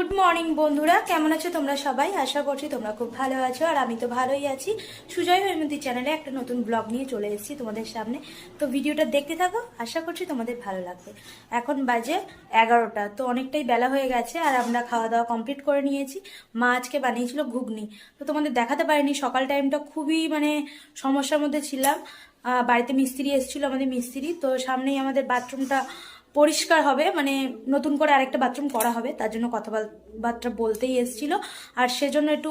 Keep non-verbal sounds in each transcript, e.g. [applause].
Good morning বন্ধুরা। কেমন আছো তোমরা সবাই? আশা করছি তোমরা খুব ভালো আছো, আর আমি তো ভালোই আছি। সুজয় হৈমন্তী চ্যানেলে একটা নতুন ব্লগ নিয়ে চলে এসেছি তোমাদের সামনে। তো ভিডিওটা দেখতে থাকো, আশা করছি তোমাদের ভালো লাগবে। এখন বাজে এগারোটা, তো অনেকটাই বেলা হয়ে গেছে, আর আমরা খাওয়া দাওয়া কমপ্লিট করে নিয়েছি। মা আজকে বানিয়েছিল ঘুগনি। তো তোমাদের দেখাতে পারিনি, সকাল টাইমটা খুবই মানে সমস্যার মধ্যে ছিলাম। বাড়িতে মিস্ত্রি এসেছিল আমাদের মিস্ত্রি, তো সামনেই আমাদের বাথরুমটা পরিষ্কার হবে মানে নতুন করে আরেকটা বাথরুম করা হবে, তার জন্য কথাবার্তা বলতেই এসেছিল। আর সেজন্য একটু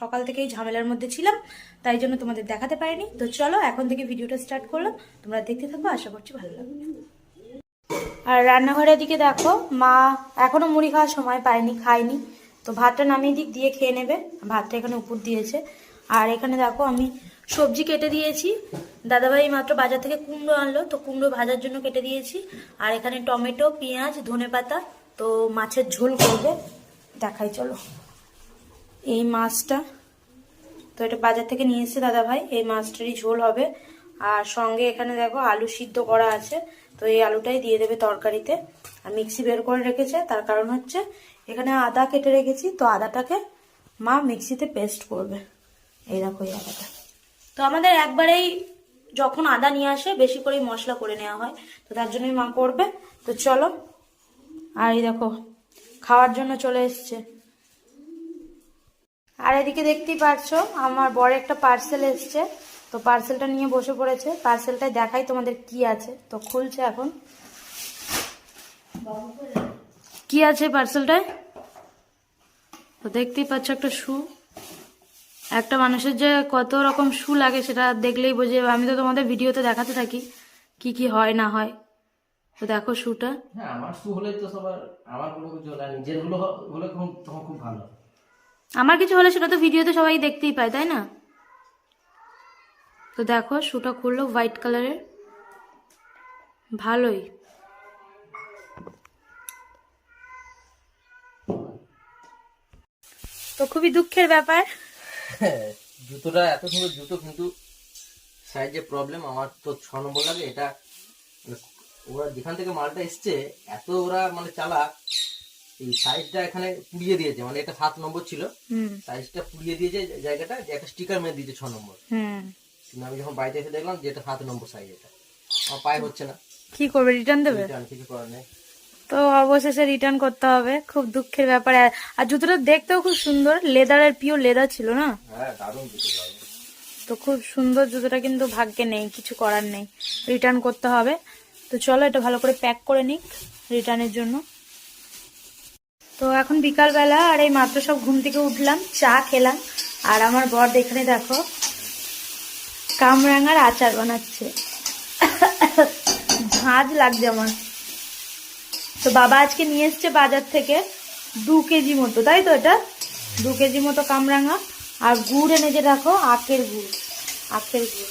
সকাল থেকেই ঝামেলার মধ্যে ছিলাম, তাই জন্য তোমাদের দেখাতে পারিনি। তো চলো, এখন থেকে ভিডিওটা স্টার্ট করলাম। তোমরা দেখতে থাকব আশা করছি ভালো লাগবে। আর রান্নাঘরের দিকে দেখো, মা এখনও মুড়ি খাওয়ার সময় পায়নি, খায়নি। তো ভাতটা নামিয়ে দিক, দিয়ে খেয়ে নেবে। ভাতটা এখানে উপর দিয়েছে। আর এখানে দেখো, আমি সবজি কেটে দিয়েছি। দাদাভাই মাত্র বাজার থেকে কুমড়ো আনলো, তো কুমড়ো ভাজার জন্য কেটে দিয়েছি। আর এখানে টমেটো, পেঁয়াজ ধনে পাতা তো মাছের ঝোল করবে। দেখাই, চলো। এই মাছটা, তো এটা বাজার থেকে নিয়ে এসেছে দাদাভাই, এই মাছটারই ঝোল হবে। আর সঙ্গে এখানে দেখো আলু সিদ্ধ করা আছে, তো এই আলুটাই দিয়ে দেবে তরকারিতে। আর মিক্সি বের করে রেখেছে, তার কারণ হচ্ছে এখানে আদা কেটে রেখেছি, তো আদাটাকে মা মিক্সিতে পেস্ট করবে। এই দেখো এই আদাটা। তো আমাদের একবারেই যখন আদা নিয়ে আসে, বেশি করেই মশলা করে নেওয়া হয়। তো তার জন্যই মা করবে। তো চলো। আর এই দেখো, খাওয়ার জন্য চলে এসছে। আর এদিকে দেখতেই পাচ্ছো আমার বড় একটা পার্সেল এসছে। তো পার্সেলটা নিয়ে বসে পড়েছে। পার্সেলটাই দেখাই তোমাদের কি আছে। তো খুলছে এখন। কি আছে পার্সেলটায় তো দেখতেই পাচ্ছ একটা শু একটা মানুষের যে কত রকম শু লাগে সেটা দেখলেই বোঝে। আমি তো তোমাদের ভিডিওতে দেখাতে থাকি কি কি হয় না হয়। তো দেখো শুটা হ্যাঁ আমার শু হলেই তো সবার আমারগুলো নিজেরগুলো হলে তখন খুব ভালো। আমার কিছু হলে সেটা তো ভিডিওতে সবাই দেখতেই পায় তাই না? তো দেখো শুটা খুললো হোয়াইট কালারের ভালোই। তো খুবই দুঃখের ব্যাপার। [laughs] জুতোটা এত সুন্দর জুতো কিন্তু সাইজে প্রবলেম আমার তো ছ নম্বর লাগে এটা মানে ওরা যেখান থেকে মালটা এসছে এত ওরা মানে চালাক এই সাইজটা এখানে পুড়িয়ে দিয়েছে। মানে এটা সাত নম্বর ছিল। সাইজটা পুড়িয়ে দিয়েছে জায়গাটা যে একটা স্টিকার মেরে দিয়েছে ছ নম্বর। হুম। কিন্তু আমি যখন বাড়িতে এসে দেখলাম যে এটা সাত নম্বর সাইজ এটা। আমার পায়ে হচ্ছে না। কি করবে? রিটার্ন দেবে? রিটার্ন কিছু করার নেই। তো অবশেষে রিটার্ন করতে হবে। খুব দুঃখের ব্যাপার। আর- জুতোটা দেখতেও খুব সুন্দর। লেদারের পিওর লেদার ছিল না? হ্যাঁ তো খুব সুন্দর জুতোটা কিন্তু ভাগ্যে নেই কিছু করার নেই। রিটার্ন করতে হবে। তো চলো এটা ভালো করে প্যাক করে নিক রিটার্নের জন্য। তো এখন বিকালবেলা আর এই মাত্র সব ঘুম থেকে উঠলাম চা খেলাম। আর আমার বর এখানে দেখো কামরাঙার আচার বানাচ্ছে। ঝাঁজ লাগছে আমার। তো বাবা আজকে নিয়ে এসছে বাজার থেকে দু কেজি মতো, তাই তো এটা? দু কেজি মতো কামরাঙা আর গুড় এনেছে দেখো আখের গুড় আখের গুড়।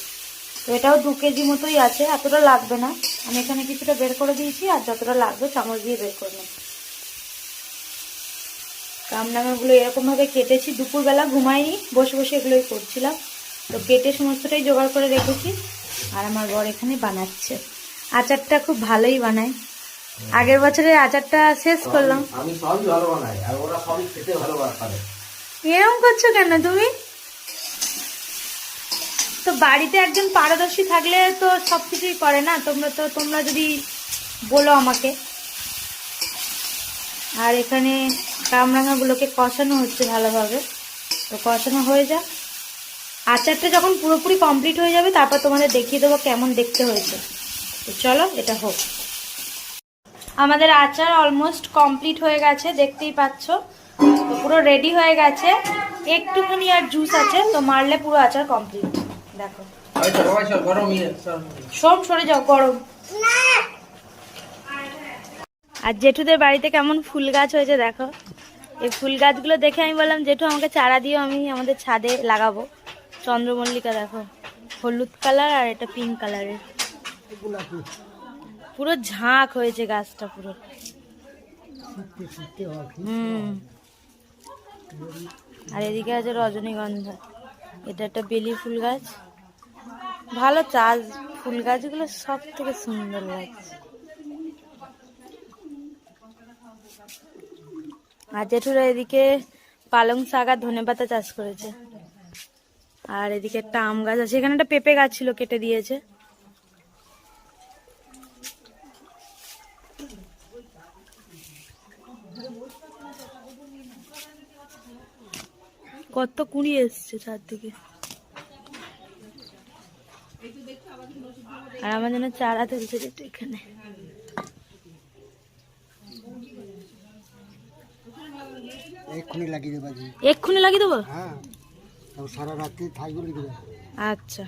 তো এটাও দু কেজি মতোই আছে, এতটা লাগবে না। আমি এখানে কিছুটা বের করে দিয়েছি আর যতটা লাগবে চামচ দিয়ে বের করে নেব। কামরাঙাগুলো এরকমভাবে কেটেছি, দুপুরবেলা ঘুমাইনি, বসে বসে এগুলোই করছিলাম। তো কেটে সমস্তটাই জোগাড় করে রেখেছি আর আমার বর এখানে বানাচ্ছে। আচারটা খুব ভালোই বানায়। আগের বছরের আচারটা শেষ করলাম। আমি সবই ভালো বানাই আর ওরা সবই খেতে ভালো পারে এরকম করছ কেন তুমি? তো বাড়িতে একজন পারদর্শী থাকলে তো সবকিছুই করে না? তোমরা তো তোমরা যদি বলো আমাকে। আর এখানে কামরাঙাগুলোকে কষানো হচ্ছে ভালোভাবে। তো কষানো হয়ে যাক। আচারটা যখন পুরোপুরি কমপ্লিট হয়ে যাবে তারপর তোমাদের দেখিয়ে দেবো কেমন দেখতে হয়েছে। তো চলো এটা হোক। আমাদের আচার অলমোস্ট কমপ্লিট হয়ে গেছে, দেখতেই পাচ্ছ। তো পুরো রেডি হয়ে গেছে। একটুখানি আর জুস আছে, তো মারলে পুরো আচার কমপ্লিট দেখো। সব সরে যাও, গরম। আর জেঠুদের বাড়িতে কেমন ফুল গাছ হয়েছে দেখো। এই ফুল গাছগুলো দেখে আমি বললাম, জেঠু, আমাকে চারা দিও, আমি আমাদের ছাদে লাগাবো। চন্দ্রমল্লিকা দেখো, হলুদ কালার আর এটা পিঙ্ক কালারের পুরো ঝাঁক হয়েছে গাছটা পুরো। হুম। আর এদিকে আছে রজনীগন্ধা। এটা একটা বেলি ফুল গাছ। ভালো চাষ ফুল গাছগুলো সব থেকে সুন্দর গাছ আর জেঠুরা এদিকে পালং শাক আর ধনে পাতা চাষ করেছে। আর এদিকে একটা আম গাছ আছে। এখানে একটা পেঁপে গাছ ছিল কেটে দিয়েছে। কত কুড়ি এসছে চারদিকে। আর আমার জন্য চারা তুলছে যেটা এখানে। এক্ষুনি লাগিয়ে দেবো এক্ষুনি লাগিয়ে দেবো? হ্যাঁ সারা রাত্রি থাকবে আচ্ছা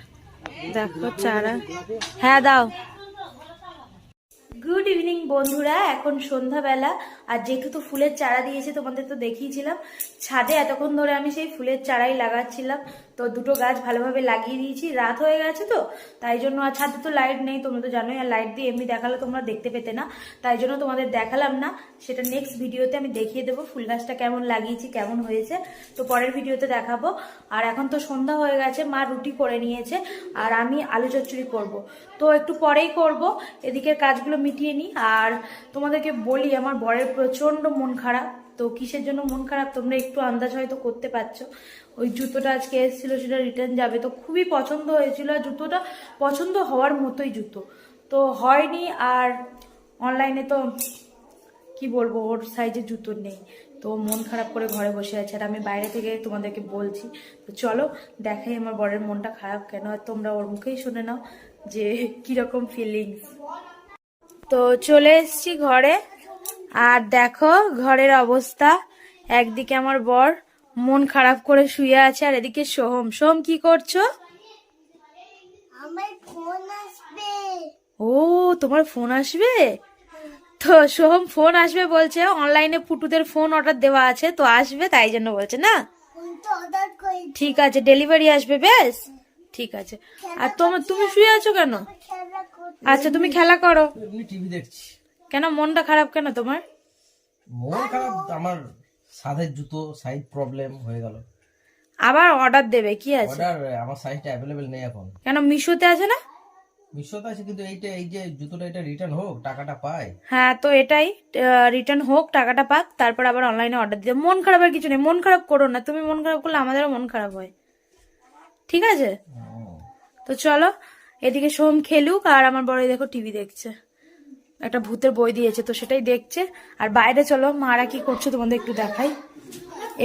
দেখো চারা। হ্যাঁ দাও। গুড ইভিনিং বন্ধুরা। এখন সন্ধ্যাবেলা। আর যেহেতু তো ফুলের চারা দিয়েছে, তোমাদের তো দেখিয়েছিলাম। ছাদে এতক্ষণ ধরে আমি সেই ফুলের চারাই লাগাচ্ছিলাম। তো দুটো গাছ ভালোভাবে লাগিয়ে দিয়েছি। রাত হয়ে গেছে তো, তাই জন্য আর ছাদে তো লাইট নেই, তোমরা তো জানোই, আর লাইট দিয়ে এমনি দেখালে তোমরা দেখতে পেতে না। তাই জন্য তোমাদের দেখালাম না, সেটা নেক্সট ভিডিওতে আমি দেখিয়ে দেবো ফুল গাছটা কেমন লাগিয়েছি, কেমন হয়েছে। তো পরের ভিডিওতে দেখাবো। আর এখন তো সন্ধ্যা হয়ে গেছে, মা রুটি করে নিয়েছে, আর আমি আলু চচ্চড়ি করব। তো একটু পরেই করব, এদিকের কাজগুলো মিটিয়ে নিই। আর তোমাদেরকে বলি, আমার বরের প্রচণ্ড মন খারাপ। তো কিসের জন্য মন খারাপ? তোমরা একটু আন্দাজ হয়তো করতে পারছ। ওই জুতোটা আজকে এসেছিল, সেটা রিটার্ন যাবে। তো খুবই পছন্দ হয়েছিল, আর জুতোটা পছন্দ হওয়ার মতোই জুতো। তো হয়নি, আর অনলাইনে তো কি বলব, ওর সাইজে জুতো নেই। তো মন খারাপ করে ঘরে বসে আছে, আর আমি বাইরে থেকে তোমাদেরকে বলছি। তো চলো, দেখাই আমার বরের মনটা খারাপ কেন, আর তোমরা ওর মুখেই শুনে নাও যে কীরকম ফিলিংস তো চলে এসছি ঘরে। আর দেখো ঘরের অবস্থা। একদিকে আমার বর মন খারাপ করে শুয়ে আছে আর এদিকে সোহম। সোহম কি করছ? আমার ফোন আসবে। ও তোমার ফোন আসবে? তো সোহম ফোন আসবে বলছে অনলাইনে পুটুদের ফোন অর্ডার দেওয়া আছে তো আসবে তাই জন্য বলছে না? ঠিক আছে ডেলিভারি আসবে বেশ ঠিক আছে। আর তোমার তুমি শুয়ে আছো কেন? আচ্ছা তুমি খেলা করো। টিভি দেখছি। কেন মনটা খারাপ কেন তোমার? মন খারাপ আমার সাধের জুতো সাইজ প্রবলেম হয়ে গেল। আবার অর্ডার দেবে কি আছে? অর্ডার আমার সাইজটা অ্যাভেলেবেল নেই এখন। কেন মিশোতে আছে না? মিশোতে আছে কিন্তু এইটা এই যে জুতোটা এটা রিটার্ন হোক টাকাটা পাই হ্যাঁ তো এটাই রিটার্ন হোক টাকাটা পাক তারপর আবার অনলাইনে অর্ডার দিতে। মন খারাপের কিছু নেই মন খারাপ করো না তুমি মন খারাপ করলে আমাদেরও মন খারাপ হয়। ঠিক আছে? তো চলো এদিকে সোম খেলুক আর আমার বড় দেখো টিভি দেখছে। একটা ভূতের বই দিয়েছে, তো সেটাই দেখছে। আর বাইরে চলো, মারা কি করছে তোমাদের একটু দেখাই।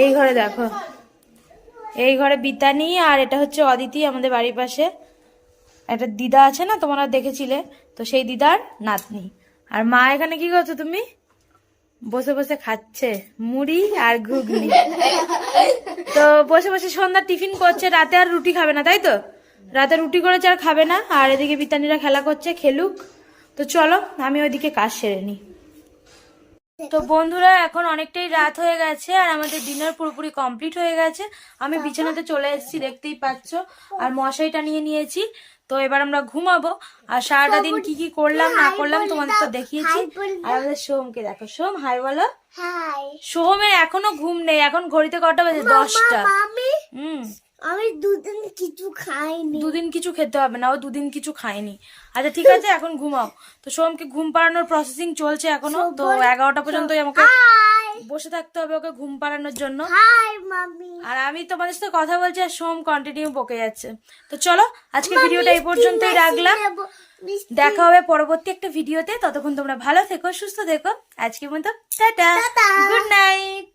এই ঘরে দেখো। এই ঘরে বিতানি আর এটা হচ্ছে অদিতি আমাদের বাড়ির পাশে। একটা দিদা আছে না, তোমরা দেখেছিলে? তো সেই দিদার নাতনি। আর মা এখানে কি করছ তুমি? বসে বসে খাচ্ছে, মুড়ি আর ঘুগনি। তো বসে বসে সন্ধ্যা টিফিন করছে, রাতে আর রুটি খাবে না, তাই তো? রাতে রুটি করেছে আর খাবে না। আর এদিকে বিতানিরা খেলা করছে, খেলুক। তো চলো আমি ওইদিকে কাজ সেরে নিই। তো বন্ধুরা এখন অনেকটাই রাত হয়ে গেছে আর আমাদের ডিনার পুরোপুরি কমপ্লিট হয়ে গেছে। আমি বিছানাতে চলে এসেছি দেখতেই পাচ্ছ। আর মশাইটা নিয়ে নিয়েছি। তো এবার আমরা ঘুমাবো। আর সারাটা দিন কি কি করলাম না করলাম তোমাদের তো দেখিয়েছি। আর আমাদের সোমকে দেখো। সোম হাই বলো। সোহমের এখনও ঘুম নেই এখন ঘড়িতে কটা বাজে? দশটা। হুম। আমি দুদিন কিছু খাইনি। দুদিন কিছু খেতে হবে না ও দুদিন কিছু খায়নি। আচ্ছা ঠিক আছে এখন ঘুমাও। তো সোমকে ঘুম পাড়ানোর প্রসেসিং চলছে এখনও। তো এগারোটা পর্যন্তই আমাকে বসে থাকতে হবে ওকে ঘুম পাড়ানোর জন্য। হাই মামি আর আমি তোমাদের সাথে কথা বলছি আর সোম কন্টিনিউ বকে যাচ্ছে। তো চলো আজকে ভিডিওটা এই পর্যন্তই রাখলাম। দেখা হবে পরবর্তী একটা ভিডিওতে। ততক্ষণ তোমরা ভালো থেকো সুস্থ থেকো। আজকের মতো টাটা। Good night